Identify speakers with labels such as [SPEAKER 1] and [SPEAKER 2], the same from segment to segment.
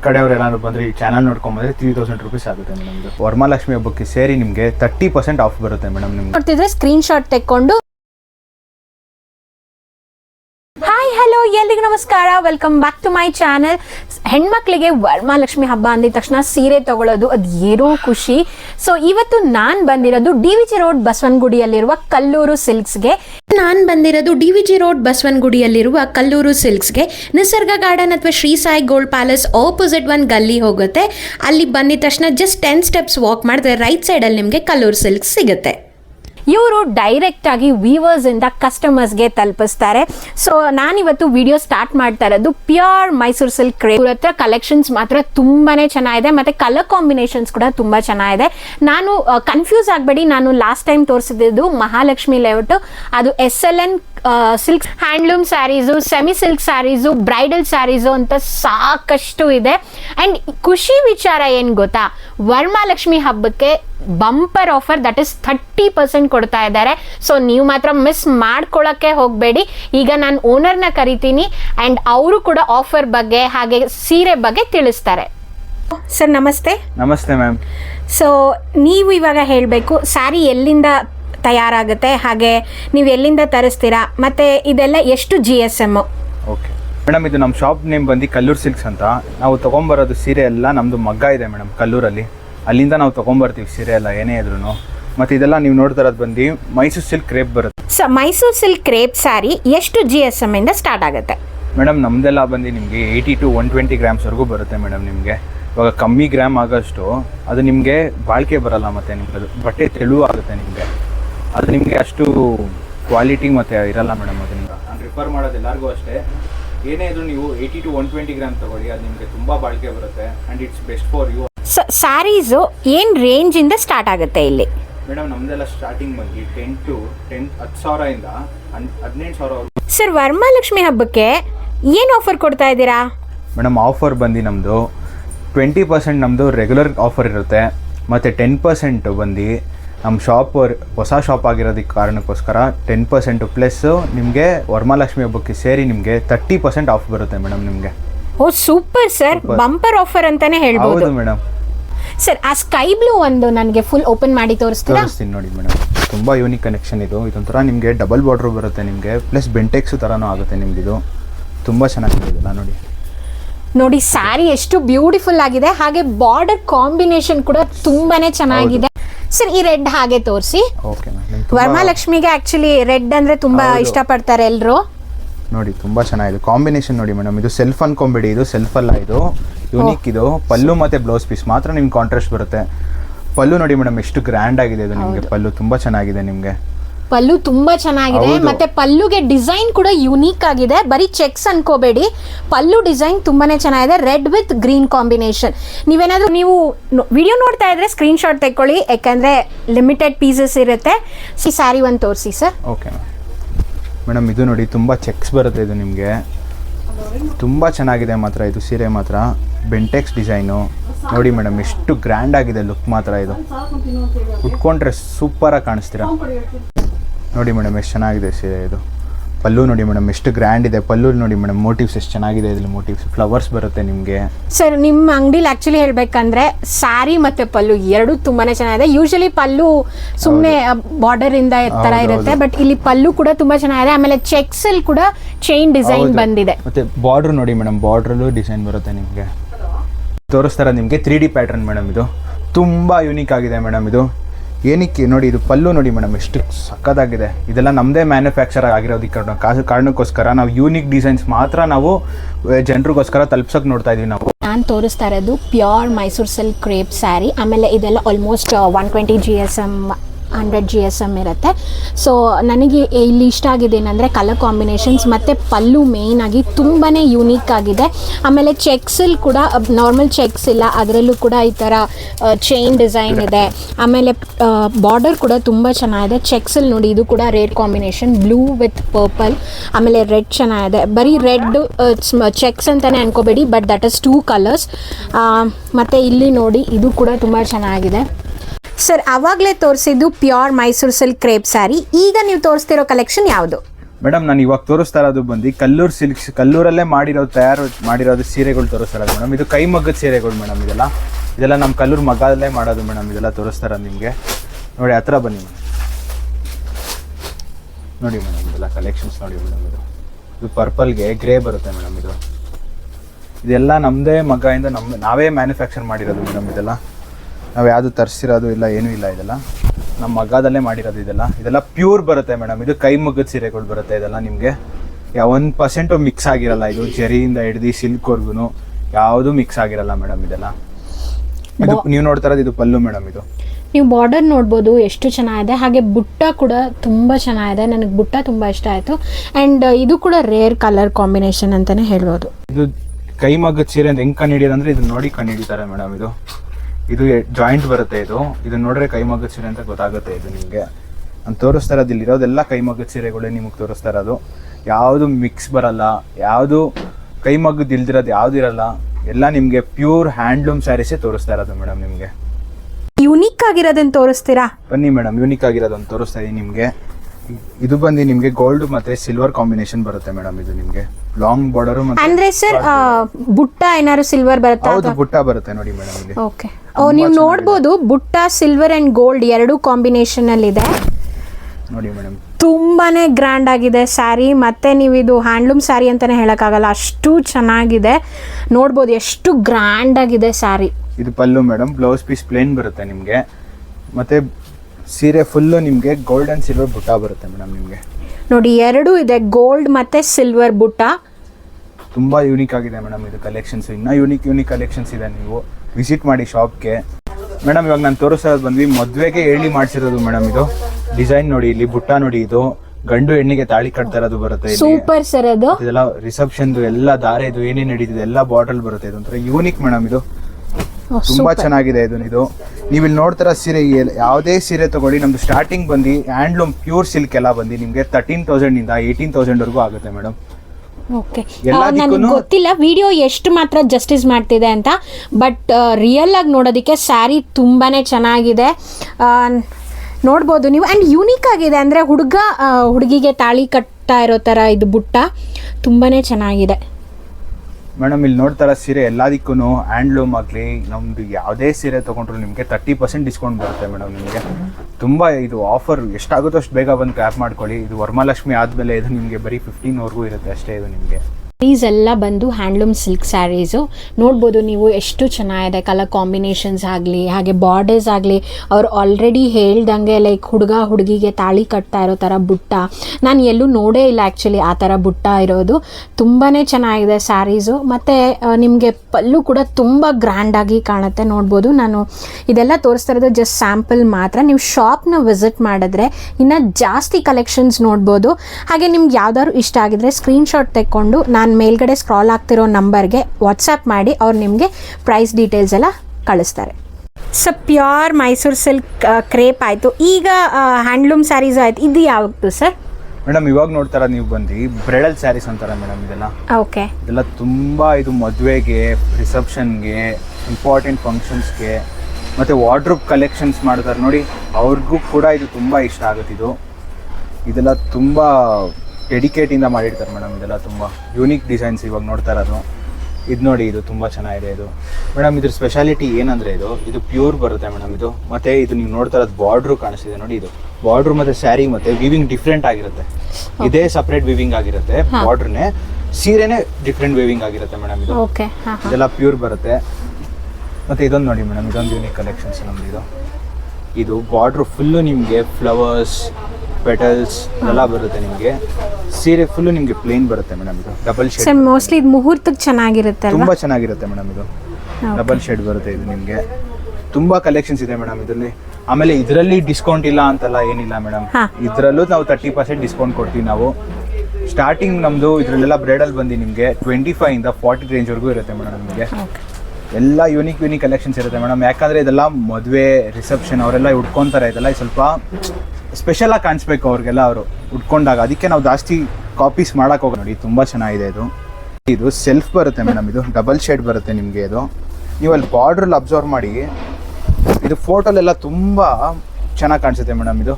[SPEAKER 1] ಕಡೆಯವ್ರು ಏನಾದ್ರು ಬಂದ್ರೆ ಈ ಚಾನಲ್ ನೋಡ್ಕೊಂಡ್ ಬಂದ್ರೆ ತ್ರೀ ತೌಸಂಡ್ ರುಪೀಸ್ ಆಗುತ್ತೆ ಮೇಡಮ್ ವರಮಹಾಲಕ್ಷ್ಮಿ ಹಬ್ಬಕ್ಕೆ ಸೇರಿ ನಿಮಗೆ ತರ್ಟಿ ಪರ್ಸೆಂಟ್ ಆಫ್ ಬರುತ್ತೆ ಮೇಡಮ್ ನಿಮ್ಗೆ.
[SPEAKER 2] ನೋಡ್ತಿದ್ರೆ ಸ್ಕ್ರೀನ್ ಶಾಟ್ ತೆಕ್ಕೊಂಡು ನಮಸ್ಕಾರ welcome back to my channel ಹೆಣ್ಮಕ್ಳಿಗೆ ವರಮಹಾಲಕ್ಷ್ಮಿ ಹಬ್ಬ ಅಂದಿದ ತಕ್ಷಣ ಸೀರೆ ತಗೊಳ್ಳೋದು ಅದು ಏನೋ ಖುಷಿ. ಸೊ ಇವತ್ತು ನಾನು ಬಂದಿರೋದು ಡಿ ವಿ ಜಿ ರೋಡ್ ಬಸವನಗುಡಿಯಲ್ಲಿರುವ ಕಲ್ಲೂರು ಸಿಲ್ಕ್ಸ್ಗೆ. ನಾನು ಬಂದಿರೋದು ಡಿ ವಿ ಜಿ ರೋಡ್ ಬಸವನಗುಡಿಯಲ್ಲಿರುವ ಕಲ್ಲೂರು ಸಿಲ್ಕ್ಸ್ಗೆ. ನಿಸರ್ಗ ಗಾರ್ಡನ್ ಅಥವಾ Shri Sai gold palace opposite ಒಂದು ಗಲ್ಲಿ ಹೋಗುತ್ತೆ. ಅಲ್ಲಿ ಬಂದಿದ ತಕ್ಷಣ ಜಸ್ಟ್ ಟೆನ್ ಸ್ಟೆಪ್ಸ್ ವಾಕ್ ಮಾಡಿದ್ರೆ ರೈಟ್ ಸೈಡಲ್ಲಿ ನಿಮಗೆ ಕಲ್ಲೂರು ಸಿಲ್ಕ್ಸ್ ಸಿಗುತ್ತೆ. ಇವರು ಡೈರೆಕ್ಟ್ ಆಗಿ ವೀವರ್ಸ್ ಇಂದ ಕಸ್ಟಮರ್ಸ್ಗೆ ತಲುಪಿಸ್ತಾರೆ. ಸೊ ನಾನಿವತ್ತು ವಿಡಿಯೋ ಸ್ಟಾರ್ಟ್ ಮಾಡ್ತಾ ಇರೋದು ಪ್ಯೂರ್ ಮೈಸೂರು ಸಿಲ್ಕ್ ಕ್ರೇ ಇವ್ರ ಹತ್ರ ಕಲೆಕ್ಷನ್ಸ್ ಮಾತ್ರ ತುಂಬಾನೇ ಚೆನ್ನಾಗಿದೆ, ಮತ್ತೆ ಕಲರ್ ಕಾಂಬಿನೇಷನ್ಸ್ ಕೂಡ ತುಂಬಾ ಚೆನ್ನಾಗಿದೆ. ನಾನು ಕನ್ಫ್ಯೂಸ್ ಆಗಬೇಡಿ. ನಾನು ಲಾಸ್ಟ್ ಟೈಮ್ ತೋರಿಸಿದ್ದು ಮಹಾಲಕ್ಷ್ಮಿ ಲೇಔಟ್ ಅದು S L N silk handloom sarees semi silk sarees bridal sarees ಅಂತ ಸಾಕಷ್ಟು ಇದೆ. ಆ್ಯಂಡ್ ಖುಷಿ ವಿಚಾರ ಏನು ಗೊತ್ತಾ? ವರಮಹಾಲಕ್ಷ್ಮಿ ಹಬ್ಬಕ್ಕೆ bumper offer that is thirty percent ಕೊಡ್ತಾ ಇದ್ದಾರೆ. ಸೊ ನೀವು ಮಾತ್ರ ಮಿಸ್ ಮಾಡ್ಕೊಳ್ಳೋಕ್ಕೆ ಹೋಗಬೇಡಿ. ಈಗ ನಾನು ಓನರ್ನ ಕರಿತೀನಿ ಆ್ಯಂಡ್ ಅವರು ಕೂಡ ಆಫರ್ ಬಗ್ಗೆ ಹಾಗೆ ಸೀರೆ ಬಗ್ಗೆ ತಿಳಿಸ್ತಾರೆ. ಸರ್ ನಮಸ್ತೆ.
[SPEAKER 1] ನಮಸ್ತೆ ಮ್ಯಾಮ್.
[SPEAKER 2] ಸೊ ನೀವು ಇವಾಗ ಹೇಳಬೇಕು ಸ್ಯಾರಿ ಎಲ್ಲಿಂದ ತಯಾರಾಗುತ್ತೆ. ಹಾಗೆ ನೀವು ಎಲ್ಲಿಂದ ತರಿಸ್ತೀರಾ? ಮತ್ತು ಇದೆಲ್ಲ ಎಷ್ಟು G S M
[SPEAKER 1] okay madam ಇದು ನಮ್ಮ ಶಾಪ್ ನೇಮ್ ಬಂದು ಕಲ್ಲೂರು ಸಿಲ್ಕ್ಸ್ ಅಂತ. ನಾವು ತೊಗೊಂಬರೋದು ಸೀರೆ ಎಲ್ಲ ನಮ್ಮದು ಮಗ್ಗ ಇದೆ ಮೇಡಮ್ ಕಲ್ಲೂರಲ್ಲಿ ಅಲ್ಲಿಂದ ನಾವು ತೊಗೊಂಬರ್ತೀವಿ ಸೀರೆ ಎಲ್ಲ ಏನೇ ಇದ್ರೂ ಮತ್ತು ಇದೆಲ್ಲ ನೀವು ನೋಡ್ತಾ ಇರೋದು ಬಂದು ಮೈಸೂರು ಸಿಲ್ಕ್ ಕ್ರೇಪ್ ಬರುತ್ತೆ.
[SPEAKER 2] So Mysore silk crepe saree ಎಷ್ಟು ಜಿ ಎಸ್ ಎಂ ಇಂದ ಸ್ಟಾರ್ಟ್ ಆಗುತ್ತೆ?
[SPEAKER 1] ಮೇಡಮ್ ನಮ್ಮದೆಲ್ಲ ಬಂದು ನಿಮಗೆ ಏಯ್ಟಿ ಟು ಒನ್ ಟ್ವೆಂಟಿ ಗ್ರಾಮ್ಸ್ವರೆಗೂ ಬರುತ್ತೆ ಮೇಡಮ್ ನಿಮಗೆ. ಇವಾಗ ಕಮ್ಮಿ ಗ್ರಾಮ್ ಆಗೋಷ್ಟು ಅದು ನಿಮಗೆ ಬಾಳಿಕೆ ಬರಲ್ಲ ಮತ್ತೆ ನಿಮ್ಗೆ ಅದು ಬಟ್ಟೆ ತೆಳು ಆಗುತ್ತೆ ನಿಮಗೆ. ಅದು ನಿಮಗೆ ಅಷ್ಟು ಕ್ವಾಲಿಟಿ ಮತ್ತು ಇರಲ್ಲ ಮೇಡಮ್ ಅದು ನಿಮ್ಗೆ. ನಾನು ರಿಫರ್ ಮಾಡೋದು ಎಲ್ಲರಿಗೂ ಅಷ್ಟೇ. ಏನೇ ಇದ್ರು ನೀವು eighty to one twenty gram ತಗೊಳ್ಳಿ ಅದು ನಿಮಗೆ ತುಂಬ ಬಾಳಿಕೆ ಬರುತ್ತೆ and it's best for you
[SPEAKER 2] ಸ ಸ್ಯಾರೀಸು ಏನು ರೇಂಜಿಂದ ಸ್ಟಾರ್ಟ್ ಆಗುತ್ತೆ ಇಲ್ಲಿ?
[SPEAKER 1] ಮೇಡಮ್ ನಮ್ದೆಲ್ಲ ಸ್ಟಾರ್ಟಿಂಗ್ ಬಂದು ಟೆನ್ ಟು ಟೆನ್ ಹತ್ತು ಸಾವಿರದಿಂದ ಹನ್ ಹದಿನೆಂಟು ಸಾವಿರ
[SPEAKER 2] ಸರ್ ವರಮಹಾಲಕ್ಷ್ಮಿ ಹಬ್ಬಕ್ಕೆ ಏನು ಆಫರ್ ಕೊಡ್ತಾ ಇದ್ದೀರಾ?
[SPEAKER 1] ಮೇಡಮ್ ಆಫರ್ ಬಂದು ನಮ್ಮದು ಟ್ವೆಂಟಿ ಪರ್ಸೆಂಟ್ ನಮ್ಮದು ರೆಗ್ಯುಲರ್ ಆಫರ್ ಇರುತ್ತೆ. ಮತ್ತು ಟೆನ್ ಪರ್ಸೆಂಟು ಬಂದು ನಮ್ಮ ಶಾಪ್ ಹೊಸ ಶಾಪ್ ಆಗಿರೋದಕ್ಕೆ ಕಾರಣಕ್ಕೋಸ್ಕರ ಟೆನ್ ಪರ್ಸೆಂಟ್ ಪ್ಲಸ್ಸು ನಿಮಗೆ ವರಮಹಾಲಕ್ಷ್ಮಿ ಹಬ್ಬಕ್ಕೆ ಸೇರಿ ನಿಮಗೆ ತರ್ಟಿ ಪರ್ಸೆಂಟ್ ಆಫ್ ಬರುತ್ತೆ ಮೇಡಮ್ ನಿಮಗೆ.
[SPEAKER 2] Oh super sir bumper offer ಅಂತಾನೆ ಹೇಳ್ಬೋದು.
[SPEAKER 1] ಹೌದು ಮೇಡಮ್
[SPEAKER 2] ಸರ್ ಆ ಸ್ಕೈ ಬ್ಲೂ ಒಂದು ನನಗೆ ಫುಲ್ ಓಪನ್ ಮಾಡಿ ತೋರಿಸ್ತೀರಾ?
[SPEAKER 1] ತೋರಿಸ್ತೀನಿ ನೋಡಿ ಮೇಡಮ್ ತುಂಬ ಯೂನಿಕ್ ಕನೆಕ್ಷನ್ ಇದು. ಇದೊಂಥರ ನಿಮಗೆ ಡಬಲ್ ಬಾರ್ಡರ್ ಬರುತ್ತೆ ನಿಮಗೆ. ಪ್ಲಸ್ ಬೆಂಟೆಕ್ಸ್ ಥರನೂ ಆಗುತ್ತೆ ನಿಮ್ಗಿದು ತುಂಬಾ ಚೆನ್ನಾಗಿದೆ ಇದೆಲ್ಲ ನೋಡಿ.
[SPEAKER 2] ನೋಡಿ ಸ್ಯಾರಿ ಎಷ್ಟು ಬ್ಯೂಟಿಫುಲ್ ಆಗಿದೆ. ಹಾಗೆ ಬಾರ್ಡರ್ ಕಾಂಬಿನೇಷನ್ ಕೂಡ ತುಂಬಾನೇ ಚೆನ್ನಾಗಿದೆ. ಸರ್ ಈ ರೆಡ್ ಹಾಗೆ ತೋರಿಸಿ.
[SPEAKER 1] ಓಕೆ ಮ್ಯಾಮ್
[SPEAKER 2] ವರಮಹಾಲಕ್ಷ್ಮಿಗೆ ಆಕ್ಚುಲಿ ರೆಡ್ ಅಂದ್ರೆ ತುಂಬಾ
[SPEAKER 1] ಹೌದು.
[SPEAKER 2] ಇಷ್ಟಪಡ್ತಾರೆ ಎಲ್ರು.
[SPEAKER 1] ನೋಡಿ ತುಂಬಾ ಚೆನ್ನಾಗಿದೆ. ಕಾಂಬಿನೇಷನ್ ನೋಡಿ ಮೇಡಮ್ ಇದು ಸೆಲ್ಫ್ ಅನ್ಕೊಂಬಿಡಿ ಇದು ಸೆಲ್ಫ್ ಅಲ್ಲ ಇದು. ಯುನಿಕ್ ಇದು. ಪಲ್ಲು ಮತ್ತೆ ಬ್ಲೌಸ್ ಪೀಸ್ ಮಾತ್ರ ನಿಮ್ಗೆ ಕಾಂಟ್ರಾಸ್ಟ್ ಬರುತ್ತೆ. ಪಲ್ಲು ನೋಡಿ ಮೇಡಮ್ ಎಷ್ಟು ಗ್ರ್ಯಾಂಡ್ ಆಗಿದೆ ಇದು ನಿಮಗೆ. ಪಲ್ಲು ತುಂಬಾ ಚೆನ್ನಾಗಿದೆ ನಿಮಗೆ.
[SPEAKER 2] ಪಲ್ಲು ತುಂಬಾ ಚೆನ್ನಾಗಿದೆ.
[SPEAKER 1] ಹೌದು.
[SPEAKER 2] ಮತ್ತೆ ಪಲ್ಲುಗೆ ಡಿಸೈನ್ ಕೂಡ ಯುನೀಕ್ ಆಗಿದೆ. ಬರೀ ಚೆಕ್ಸ್ ಅನ್ಕೋಬೇಡಿ. ಪಲ್ಲು ಡಿಸೈನ್ ತುಂಬಾನೇ ಚೆನ್ನಾಗಿದೆ. ರೆಡ್ ವಿತ್ ಗ್ರೀನ್ ಕಾಂಬಿನೇಷನ್ ನೀವೇನಾದ್ರೂ ನೀವು ವಿಡಿಯೋ ನೋಡ್ತಾ ಇದ್ರೆ ಸ್ಕ್ರೀನ್ ಶಾಟ್ ತೆಕ್ಕೊಳ್ಳಿ. ಯಾಕಂದ್ರೆ ಲಿಮಿಟೆಡ್ ಪೀಸಸ್ ಇರುತ್ತೆ. ಈ ಸ್ಯಾರಿ ಒಂದು ತೋರಿಸಿ ಸರ್
[SPEAKER 1] ಓಕೆ ಮೇಡಮ್ ಇದು ನೋಡಿ ತುಂಬ ಚೆಕ್ಸ್ ಬರುತ್ತೆ ಇದು ನಿಮಗೆ. ತುಂಬ ಚೆನ್ನಾಗಿದೆ ಮಾತ್ರ ಇದು ಸೀರೆ ಮಾತ್ರ. ಬೆಂಟೆಕ್ಸ್ ಡಿಸೈನು ನೋಡಿ ಮೇಡಮ್ ಎಷ್ಟು ಗ್ರ್ಯಾಂಡ್ ಆಗಿದೆ ಲುಕ್ ಮಾತ್ರ ಇದು. ಉಟ್ಕೊಂಡ್ರೆ ಸೂಪರಾಗಿ ಕಾಣಿಸ್ತೀರಾ? ನೋಡಿ ಮೇಡಮ್ ಎಷ್ಟು ಚೆನ್ನಾಗಿದೆ ಸೀರೆ ಇದು. ಪಲ್ಲು ನೋಡಿ ಮೇಡಮ್ ಎಷ್ಟು ಗ್ರ್ಯಾಂಡ್ ಇದೆ. ಪಲ್ಲು ನೋಡಿ ಮೇಡಮ್ ಮೋಟಿವ್ಸ್ ಎಷ್ಟು ಚೆನ್ನಾಗಿದೆ ಇದ್ರಲ್ಲಿ ಮೋಟಿವ್ಸ್ ಫ್ಲವರ್ಸ್ ಬರುತ್ತೆ ನಿಮಗೆ.
[SPEAKER 2] ಸರ್ ನಿಮ್ಮ ಅಂಗಡಿಲಿ ಆ್ಯಕ್ಚುಲಿ ಹೇಳ್ಬೇಕಂದ್ರೆ ಸ್ಯಾರಿ ಮತ್ತೆ ಪಲ್ಲು ಎರಡು ತುಂಬಾ ಚೆನ್ನಾಗಿದೆ. ಯೂಶಲಿ ಪಲ್ಲು ಸುಮ್ಮನೆ ಬಾರ್ಡರ್ ಇಂದ ತರ ಇರುತ್ತೆ ಬಟ್ ಇಲ್ಲಿ ಪಲ್ಲು ಕೂಡ ತುಂಬಾ ಚೆನ್ನಾಗಿದೆ. ಆಮೇಲೆ ಚೆಕ್ಸ್ ಅಲ್ಲಿ ಕೂಡ ಚೈನ್ ಡಿಸೈನ್ ಬಂದಿದೆ.
[SPEAKER 1] ಮತ್ತೆ ಬಾರ್ಡರ್ ನೋಡಿ ಮೇಡಮ್ ಬಾರ್ಡ್ರಲ್ಲೂ ಡಿಸೈನ್ ಬರುತ್ತೆ ನಿಮಗೆ. ತೋರಿಸ್ತಾರ ನಿಮಗೆ ತ್ರೀ ಡಿ ಪ್ಯಾಟರ್ನ್ ಮೇಡಮ್ ಇದು. ತುಂಬ ಯೂನಿಕ್ ಆಗಿದೆ ಮೇಡಮ್ ಇದು. ಏನಕ್ಕೆ ನೋಡಿ, ಇದು ಪಲ್ಲು ನೋಡಿ ಮೇಡಮ್, ಎಷ್ಟು ಸಕ್ಕತ್ತಾಗಿದೆ ಇದೆಲ್ಲ ನಮ್ಮದೇ ಮ್ಯಾನುಫ್ಯಾಕ್ಚರ್ ಆಗಿರೋದಕ್ಕೆ ಕಾರಣ ಕಾಸು ಕಾರಣಕ್ಕೋಸ್ಕರ ನಾವು ಯೂನಿಕ್ ಡಿಸೈನ್ಸ್ ಮಾತ್ರ ನಾವು ಜನರಿಗೋಸ್ಕರ ತಲುಪ್ಸೋಕೆ ನೋಡ್ತಾ ಇದೀವಿ ನಾವು.
[SPEAKER 2] ನಾನು ತೋರಿಸ್ತಾ ಇರೋದು pure Mysore silk crepe saree ಆಮೇಲೆ ಇದೆಲ್ಲ almost one twenty G S M hundred G S M ಇರುತ್ತೆ. ಸೊ ನನಗೆ ಇಲ್ಲಿ ಇಷ್ಟ ಆಗಿದೆ ಏನಂದರೆ ಕಲರ್ ಕಾಂಬಿನೇಷನ್ಸ್ ಮತ್ತು ಪಲ್ಲು ಆಗಿ ತುಂಬಾ ಯೂನಿಕ್ ಆಗಿದೆ. ಆಮೇಲೆ ಚೆಕ್ಸಲ್ಲಿ ಕೂಡ ನಾರ್ಮಲ್ ಚೆಕ್ಸ್ ಇಲ್ಲ ಅದರಲ್ಲೂ ಕೂಡ ಈ ಥರ ಚೈನ್ ಡಿಸೈನ್ ಇದೆ. ಆಮೇಲೆ ಬಾರ್ಡರ್ ಕೂಡ ತುಂಬ ಚೆನ್ನಾಗಿದೆ. ಚೆಕ್ಸಲ್ಲಿ ನೋಡಿ ಇದು ಕೂಡ rare combination blue with purple ಆಮೇಲೆ ರೆಡ್ ಚೆನ್ನಾಗಿದೆ. ಬರೀ ರೆಡ್ ಚೆಕ್ಸ್ ಅಂತಲೇ ಅನ್ಕೋಬೇಡಿ but that is two colours ಮತ್ತು ಇಲ್ಲಿ ನೋಡಿ ಇದು ಕೂಡ ತುಂಬ ಚೆನ್ನಾಗಿದೆ. ಸರ್ ಆವಾಗಲೇ ತೋರಿಸಿದ್ದು pure Mysore silk crepe saree ಈಗ ನೀವು ತೋರಿಸ್ತಿರೋ ಕಲೆಕ್ಷನ್ ಯಾವುದು?
[SPEAKER 1] ಮೇಡಮ್ ನಾನು ಇವಾಗ ತೋರಿಸ್ತಾ ಇರೋದು ಬಂದು ಕಲ್ಲೂರು ಸಿಲ್ಕ್ಸ್ ಕಲ್ಲೂರಲ್ಲೇ ಮಾಡಿರೋ ತಯಾರು, ಮಾಡಿರೋದು ಸೀರೆಗಳು ತೋರಿಸ್ತಾ ಇರೋದು ಮೇಡಮ್ ಇದು ಕೈ ಮಗ್ಗದ ಸೀರೆಗಳು ಮೇಡಮ್ ಇದೆಲ್ಲ. ಇದೆಲ್ಲ ನಮ್ಮ ಕಲ್ಲೂರು ಮಗ್ಗದಲ್ಲೇ ಮಾಡೋದು ಮೇಡಮ್ ಇದೆಲ್ಲ ತೋರಿಸ್ತಾ ಇರೋದು ನಿಮಗೆ. ನೋಡಿ, ಹತ್ರ ಬನ್ನಿ ನೋಡಿ ಮೇಡಮ್ ಇದೆಲ್ಲ ಕಲೆಕ್ಷನ್ಸ್ ನೋಡಿ ಮೇಡಮ್ ಇದು. ಇದು ಪರ್ಪಲ್ಗೆ ಗ್ರೇ ಬರುತ್ತೆ ಮೇಡಮ್ ಇದು. ಇದೆಲ್ಲ ನಮ್ಮದೇ ಮಗ್ಗದಿಂದ ನಮ್ಮ ನಾವೇ ಮ್ಯಾನುಫ್ಯಾಕ್ಚರ್ ಮಾಡಿರೋದು ಮೇಡಮ್ ಇದೆಲ್ಲ. ನಾವು ಯಾವುದು ತರಿಸಿರೋದು ಇಲ್ಲ ಏನೂ ಇಲ್ಲ ಇದೆಲ್ಲ. ನಮ್ಮ ಮಗದಲ್ಲೇ ಮಾಡಿರೋದು ಇದೆಲ್ಲ. ಇದೆಲ್ಲ ಪ್ಯೂರ್ ಬರುತ್ತೆ ಮೇಡಮ್ ಇದು ಕೈ ಮಗ್ಗದ ಸೀರೆಗಳು ಬರುತ್ತೆ ಇದೆಲ್ಲ ನಿಮಗೆ. ಯಾವ ಒಂದು ಪರ್ಸೆಂಟು ಮಿಕ್ಸ್ ಆಗಿರಲ್ಲ ಇದು. ಜರಿಯಿಂದ ಹಿಡ್ದು ಸಿಲ್ಕ್ವರ್ಗು ಯಾವುದು ಮಿಕ್ಸ್ ಆಗಿರಲ್ಲ ಮೇಡಮ್ ಇದೆಲ್ಲ. ಇದು ನೀವು ನೋಡ್ತಾ ಇರೋದು ಇದು ಪಲ್ಲು ಮೇಡಮ್ ಇದು.
[SPEAKER 2] ನೀವು ಬಾರ್ಡರ್ ನೋಡ್ಬೋದು ಎಷ್ಟು ಚೆನ್ನಾಗಿದೆ. ಹಾಗೆ ಬುಟ್ಟ ಕೂಡ ತುಂಬ ಚೆನ್ನಾಗಿದೆ. ನನಗೆ ಬುಟ್ಟ ತುಂಬ ಇಷ್ಟ ಆಯಿತು. ಆ್ಯಂಡ್ ಇದು ಕೂಡ ರೇರ್ ಕಲರ್ ಕಾಂಬಿನೇಷನ್ ಅಂತಲೇ ಹೇಳ್ಬೋದು.
[SPEAKER 1] ಇದು ಕೈ ಮಗ್ಗದ ಸೀರೆ ಅಂತ ಹೆಂಗೆ ಕಂಡು ಹಿಡಿಯೋದಂದ್ರೆ ಇದು ಇದನ್ನ ನೋಡಿ ಕಂಡು ಹಿಡಿತಾರೆ ಮೇಡಮ್ ಇದು. ಇದು ಜಾಯಿಂಟ್ ಬರುತ್ತೆ ಇದು. ಇದನ್ನ ನೋಡ್ರೆ ಕೈ ಮಗ್ಗದ ಸೀರೆ ಅಂತ ಗೊತ್ತಾಗುತ್ತೆ ಇದು ನಿಮಗೆ. ನಾನು ತೋರಿಸ್ತಾ ಇರೋದು ಇಲ್ಲಿ ಇರೋದೆಲ್ಲ ಕೈ ಮಗ್ಗದ ಸೀರೆಗಳೇ ನಿಮಗೆ ತೋರಿಸ್ತಾ ಇರೋದು. ಯಾವುದು ಮಿಕ್ಸ್ ಬರಲ್ಲ ಯಾವುದು ಕೈ ಮಗ್ಗದ ಇಲ್ದಿರೋದು ಯಾವ್ದು ಇರಲ್ಲ ಎಲ್ಲ ನಿಮಗೆ ಪ್ಯೂರ್ ಹ್ಯಾಂಡ್ಲೂಮ್ ಸ್ಯಾರೀಸೇ ತೋರಿಸ್ತಾ ಇರೋದು ಮೇಡಮ್ ನಿಮಗೆ.
[SPEAKER 2] ಯುನಿಕ್ ಆಗಿರೋದನ್ನ ತೋರಿಸ್ತೀರಾ?
[SPEAKER 1] ಬನ್ನಿ ಮೇಡಮ್ ಯೂನಿಕ್ ಆಗಿರೋದನ್ನು ತೋರಿಸ್ತಾ ಇದೀನಿ ನಿಮಗೆ. ಇದು ಬಂದು ನಿಮಗೆ ಗೋಲ್ಡ್ ಮತ್ತೆ ಸಿಲ್ವರ್ ಕಾಂಬಿನೇಷನ್ ಬರುತ್ತೆ ಮೇಡಮ್ ಇದು ನಿಮಗೆ. ಲಾಂಗ್ ಬಾರ್ಡರ್ ಮತ್ತೆ
[SPEAKER 2] ಅಂದ್ರೆ ಸರ್ ಬುಟ್ಟ ಏನಾದ್ರು ಸಿಲ್ವರ್ ಬರುತ್ತೆ
[SPEAKER 1] ಹೌದು ಬುಟ್ಟ ಬರುತ್ತೆ ನೋಡಿ ಮೇಡಮ್ ಇಲ್ಲಿ.
[SPEAKER 2] ಓಕೆ ನೀವು ನೋಡ್ಬೋದು ಬುಟ್ಟ ಸಿಲ್ವರ್ ಅಂಡ್ ಗೋಲ್ಡ್ ಎರಡು ಕಾಂಬಿನೇಷನ್ ಅಲ್ಲಿ ಇದೆ
[SPEAKER 1] ನೋಡಿ ಮೇಡಮ್.
[SPEAKER 2] ತುಂಬಾನೇ ಗ್ರ್ಯಾಂಡ್ ಆಗಿದೆ ಸ್ಯಾರಿ. ಮತ್ತೆ ನೀವು ಇದು ಹ್ಯಾಂಡ್ಲೂಮ್ ಸ್ಯಾರಿ ಅಂತಾನೆ ಹೇಳಕ್ಕಾಗಲ್ಲ ಅಷ್ಟು ಚೆನ್ನಾಗಿದೆ. ನೋಡ್ಬೋದು ಎಷ್ಟು ಗ್ರ್ಯಾಂಡ್ ಆಗಿದೆ ಸ್ಯಾರಿ.
[SPEAKER 1] ಇದು pallu madam blouse piece plain ಬರುತ್ತೆ ನಿಮಗೆ. ಮತ್ತೆ ಸೀರೆ ಫುಲ್ಲು ನಿಮಗೆ ಗೋಲ್ಡ್ ಅಂಡ್ ಸಿಲ್ವರ್ ಬುಟ್ಟ ಬರುತ್ತೆ ಮೇಡಮ್ ನಿಮಗೆ.
[SPEAKER 2] ನೋಡಿ ಎರಡು ಇದೆ ಗೋಲ್ಡ್ ಮತ್ತೆ ಸಿಲ್ವರ್ ಬುಟ್ಟ.
[SPEAKER 1] ತುಂಬಾ ಯೂನಿಕ್ ಆಗಿದೆ ಮೇಡಮ್ ಇದು ಕಲೆಕ್ಷನ್ಸ್ ಇನ್ನೂ ಯೂನಿಕ್ ಯೂನಿಕ್ ಕಲೆಕ್ಷನ್ಸ್ ಇದೆ ನೀವು. ವಿಸಿಟ್ ಮಾಡಿ ಶಾಪ್ಗೆ. ಮೇಡಮ್ ಇವಾಗ ನಾನು ತೋರಿಸೋದು ಬಂದ್ವಿ. ಮದುವೆಗೆ ಹೇಳಿ ಮಾಡಿಸಿರೋದು ಮೇಡಮ್ ಇದು. ಡಿಸೈನ್ ನೋಡಿ ಇಲ್ಲಿ ಬುಟ್ಟ ನೋಡಿ ಇದು. ಗಂಡು ಹೆಣ್ಣಿಗೆ ತಾಳಿ ಕಟ್ತಾ ಇರೋದು ಬರುತ್ತೆ
[SPEAKER 2] ಸೂಪರ್ ಸರ್ ಅದು.
[SPEAKER 1] ಇದೆಲ್ಲ ರಿಸೆಪ್ಷನ್ದು ಎಲ್ಲ ದಾರೆ ಇದು ಏನೇನು ನಡೀತಿದೆ ಎಲ್ಲ ಬಾಟಲ್ ಬರುತ್ತೆ ಇದು. ಒಂಥರ ಯೂನಿಕ್ ಮೇಡಮ್ ಇದು. ತುಂಬಾ ಚೆನ್ನಾಗಿದೆ ಇದು ಇದು. ನೀವು ಇಲ್ಲಿ ನೋಡ್ತಾರ ಸೀರೆ ಯಾವುದೇ ಸೀರೆ ತಗೊಳ್ಳಿ. ನಮ್ದು ಸ್ಟಾರ್ಟಿಂಗ್ ಬಂದು ಹ್ಯಾಂಡ್ಲೂಮ್ ಪ್ಯೂರ್ ಸಿಲ್ಕ್ ಎಲ್ಲ ಬಂದು ನಿಮಗೆ ತರ್ಟೀನ್ ತೌಸಂಡ್ ಇಂದ ಏಯ್ಟೀನ್ ತೌಸಂಡ್ ವರೆಗೂ ಆಗುತ್ತೆ ಮೇಡಮ್.
[SPEAKER 2] ಓಕೆ ನನಗೆ ಗೊತ್ತಿಲ್ಲ ವಿಡಿಯೋ ಎಷ್ಟು ಮಾತ್ರ ಜಸ್ಟಿಸ್ ಮಾಡ್ತಿದೆ ಅಂತ ಬಟ್ ರಿಯಲ್ ಆಗಿ ನೋಡೋದಕ್ಕೆ ಸ್ಯಾರಿ ತುಂಬಾನೇ ಚೆನ್ನಾಗಿದೆ. ನೋಡ್ಬೋದು ನೀವು. ಆ್ಯಂಡ್ ಯೂನಿಕ್ ಆಗಿದೆ ಅಂದರೆ ಹುಡುಗ ಹುಡುಗಿಗೆ ತಾಳಿ ಕಟ್ತಾ ಇರೋ ಥರ ಇದು ಬುಟ್ಟ ತುಂಬಾ ಚೆನ್ನಾಗಿದೆ.
[SPEAKER 1] ಮೇಡಮ್, ಇಲ್ಲಿ ನೋಡ್ತಾರ ಸೀರೆ ಎಲ್ಲದಕ್ಕೂ ಹ್ಯಾಂಡ್ಲೂಮ್ ಆಗಲಿ, ನಮ್ದು ಯಾವುದೇ ಸೀರೆ ತೊಗೊಂಡ್ರು ನಿಮಗೆ ತರ್ಟಿ ಪರ್ಸೆಂಟ್ ಡಿಸ್ಕೌಂಟ್ ಬರುತ್ತೆ ಮೇಡಮ್ ನಿಮಗೆ. ತುಂಬ ಇದು ಆಫರ್ ಎಷ್ಟಾಗುತ್ತೋ ಅಷ್ಟು ಬೇಗ ಬಂದು ಕ್ಯಾಪ್ ಮಾಡ್ಕೊಳ್ಳಿ. ಇದು ವರಮಹಾಲಕ್ಷ್ಮಿ ಆದಮೇಲೆ ಇದು ನಿಮಗೆ ಬರೀ ಫಿಫ್ಟೀನ್ವರೆಗೂ ಇರುತ್ತೆ ಅಷ್ಟೇ ಇದು ನಿಮಗೆ.
[SPEAKER 2] ಸ್ಯಾರೀಸ್ ಎಲ್ಲ ಬಂದು ಹ್ಯಾಂಡ್ಲೂಮ್ ಸಿಲ್ಕ್ ಸ್ಯಾರೀಸು ನೋಡ್ಬೋದು ನೀವು ಎಷ್ಟು ಚೆನ್ನಾಗಿದೆ ಕಲರ್ ಕಾಂಬಿನೇಷನ್ಸ್ ಆಗಲಿ, ಹಾಗೆ ಬಾರ್ಡರ್ಸ್ ಆಗಲಿ. ಅವ್ರು ಆಲ್ರೆಡಿ ಹೇಳ್ದಂಗೆ ಲೈಕ್ ಹುಡುಗ ಹುಡುಗಿಗೆ ತಾಳಿ ಕಟ್ತಾ ಇರೋ ಥರ ಬುಟ್ಟ. ನಾನು ಎಲ್ಲೂ ನೋಡೇ ಇಲ್ಲ ಆ್ಯಕ್ಚುಲಿ ಆ ಥರ ಬುಟ್ಟ ಇರೋದು. ತುಂಬಾ ಚೆನ್ನಾಗಿದೆ ಸ್ಯಾರೀಸು ಮತ್ತು ನಿಮಗೆ ಪಲ್ಲು ಕೂಡ ತುಂಬ ಗ್ರ್ಯಾಂಡಾಗಿ ಕಾಣುತ್ತೆ. ನೋಡ್ಬೋದು ನಾನು ಇದೆಲ್ಲ ತೋರಿಸ್ತಾ ಇರೋದು ಜಸ್ಟ್ ಸ್ಯಾಂಪಲ್ ಮಾತ್ರ. ನೀವು ಶಾಪ್ನ ವಿಸಿಟ್ ಮಾಡಿದ್ರೆ ಇನ್ನು ಜಾಸ್ತಿ ಕಲೆಕ್ಷನ್ಸ್ ನೋಡ್ಬೋದು. ಹಾಗೆ ನಿಮ್ಗೆ ಯಾವ್ದಾದ್ರು ಇಷ್ಟ ಆಗಿದ್ರೆ ಸ್ಕ್ರೀನ್ಶಾಟ್ ತೆಕ್ಕೊಂಡು ನಾನು ಮೇಲ್ಗಡೆ ಸ್ಕ್ರಾಲ್ ಆಗ್ತಿರೋ ನಂಬರ್ಗೆ ವಾಟ್ಸಪ್ ಮಾಡಿ ಅವ್ರು ನಿಮಗೆ ಪ್ರೈಸ್ ಡೀಟೇಲ್ಸ್ ಎಲ್ಲ ಕಳಿಸ್ತಾರೆ. So pure Mysore silk crepe ಆಯಿತು. ಈಗ ಹ್ಯಾಂಡ್ಲೂಮ್ ಸ್ಯಾರೀಸ್ ಆಯಿತು. ಇದು ಯಾವುದು ಸರ್
[SPEAKER 1] ಮೇಡಮ್ ಇವಾಗ ನೋಡ್ತಾರ ನೀವು ಬಂದು ಬ್ರೈಡಲ್ ಸ್ಯಾರೀಸ್ ಅಂತಾರ ಮೇಡಮ್ ಇದೆಲ್ಲ?
[SPEAKER 2] ಓಕೆ
[SPEAKER 1] ಇದೆಲ್ಲ ತುಂಬ ಇದು ಮದುವೆಗೆ ರಿಸೆಪ್ಷನ್ಗೆ ಇಂಪಾರ್ಟೆಂಟ್ ಫಂಕ್ಷನ್ಸ್ಗೆ ಮತ್ತು ವಾರ್ಡ್ರೂಪ್ ಕಲೆಕ್ಷನ್ಸ್ ಮಾಡ್ತಾರೆ. ನೋಡಿ ಅವ್ರಿಗೂ ಕೂಡ ಇದು ತುಂಬ ಇಷ್ಟ ಆಗುತ್ತೆ ಇದು. ಇದೆಲ್ಲ ತುಂಬ ಡೆಡಿಕೇಟಿಂದ ಮಾಡಿರ್ತಾರೆ ಮೇಡಮ್ ಇದೆಲ್ಲ ತುಂಬ. ಯೂನಿಕ್ ಡಿಸೈನ್ಸ್ ಇವಾಗ ನೋಡ್ತಾ ಇರೋದು. ಇದು ನೋಡಿ ಇದು ತುಂಬ ಚೆನ್ನಾಗಿದೆ ಇದು. ಮೇಡಮ್ ಇದ್ರ ಸ್ಪೆಷಾಲಿಟಿ ಏನಂದರೆ ಇದು ಇದು ಪ್ಯೂರ್ ಬರುತ್ತೆ ಮೇಡಮ್ ಇದು. ಮತ್ತು ಇದು ನೀವು ನೋಡ್ತಾ ಇರೋದು ಬಾರ್ಡ್ರು ಕಾಣಿಸ್ತಿದೆ ನೋಡಿ ಇದು. ಬಾರ್ಡ್ರು ಮತ್ತು ಸ್ಯಾರಿ ಮತ್ತು ವಿವಿಂಗ್ ಡಿಫ್ರೆಂಟ್ ಆಗಿರುತ್ತೆ. ಇದೇ ಸಪ್ರೇಟ್ ವಿವಿಂಗ್ ಆಗಿರುತ್ತೆ ಬಾರ್ಡ್ರನ್ನೇ ಸೀರೆನೇ ಡಿಫ್ರೆಂಟ್ ವಿವಿಂಗ್ ಆಗಿರುತ್ತೆ ಮೇಡಮ್ ಇದು. ಇದೆಲ್ಲ ಪ್ಯೂರ್ ಬರುತ್ತೆ. ಮತ್ತೆ ಇದೊಂದು ನೋಡಿ ಮೇಡಮ್ ಇದೊಂದು ಯೂನಿಕ್ ಕಲೆಕ್ಷನ್ಸ್ ನಮ್ದು ಇದು. ಇದು ಬಾರ್ಡ್ರ್ ಫುಲ್ಲು ನಿಮಗೆ ಫ್ಲವರ್ಸ್ ಪೆಟಲ್ಸ್ ಎಲ್ಲ ಬರುತ್ತೆ ನಿಮಗೆ. ಸೀರೆ ಫುಲ್ ನಿಮಗೆ ಪ್ಲೇನ್ ಬರುತ್ತೆ ಮೇಡಮ್ ಇದು. ಡಬಲ್ ಶೇಡ್
[SPEAKER 2] ಸರ್ ಮೋಸ್ಟ್ಲಿ ಇದು ಮುಹೂರ್ತಕ್ಕೆ ಚೆನ್ನಾಗಿರುತ್ತೆ ಅಲ್ವಾ?
[SPEAKER 1] ತುಂಬಾ ಚೆನ್ನಾಗಿರುತ್ತೆ ಮೇಡಮ್ ಇದು. ಡಬಲ್ ಶೇಡ್ ಬರುತ್ತೆ ಇದು ನಿಮಗೆ. ತುಂಬಾ ಕಲೆಕ್ಷನ್ಸ್ ಇದೆ ಮೇಡಮ್ ಇದರಲ್ಲಿ. ಆಮೇಲೆ ಇದರಲ್ಲಿ ಡಿಸ್ಕೌಂಟ್ ಇಲ್ಲ ಅಂತಲ್ಲ ಏನಿಲ್ಲ ಮೇಡಮ್
[SPEAKER 2] ಹಾ.
[SPEAKER 1] ಇದರಲ್ಲೂ ನಾವು ತರ್ಟಿ ಪರ್ಸೆಂಟ್ ಡಿಸ್ಕೌಂಟ್ ಕೊಡ್ತೀವಿ ನಾವು. ಸ್ಟಾರ್ಟಿಂಗ್ ನಮ್ದು ಇದರಲ್ಲೆಲ್ಲ ಬ್ರೈಡಲ್ ಬಂದು ನಿಮಗೆ ಟ್ವೆಂಟಿ ಫೈವ್ ಇಂದ ಫಾರ್ಟಿ ರೇಂಜ್ವರೆಗೂ ಇರುತ್ತೆ ಮೇಡಮ್ ನಿಮಗೆ.
[SPEAKER 2] ಓಕೆ
[SPEAKER 1] ಎಲ್ಲ ಯೂನಿಕ್ ಯೂನಿಕ್ ಕಲೆಕ್ಷನ್ಸ್ ಇರುತ್ತೆ ಮೇಡಮ್ ಯಾಕಂದ್ರೆ ಇದೆಲ್ಲ ಮದುವೆ ರಿಸೆಪ್ಷನ್ ಅವರೆಲ್ಲ ಉಟ್ಕೊಂತಾರೆ ಇದೆಲ್ಲ ಸ್ವಲ್ಪ ಸ್ಪೆಷಲ್ ಆಗಿ ಕಾಣಿಸ್ಬೇಕು ಅವ್ರಿಗೆಲ್ಲ ಅವರು ಉಟ್ಕೊಂಡಾಗ ಅದಕ್ಕೆ ನಾವು ಜಾಸ್ತಿ ಕಾಪೀಸ್ ಮಾಡಕ್ ಹೋಗ ನೋಡಿ. ತುಂಬಾ ಚೆನ್ನಾಗಿದೆ ಇದು. ಇದು ಸೆಲ್ಫ್ ಬರುತ್ತೆ ಮೇಡಮ್ ಇದು ಡಬಲ್ ಶೇಡ್ ಬರುತ್ತೆ ನಿಮಗೆ ಇದು. ನೀವು ಅಲ್ಲಿ ಬಾರ್ಡ್ರಲ್ಲಿ ಅಬ್ಸರ್ವ್ ಮಾಡಿ. ಇದು ಫೋಟೋಲೆಲ್ಲ ತುಂಬ ಚೆನ್ನಾಗಿ ಕಾಣಿಸುತ್ತೆ ಮೇಡಮ್ ಇದು.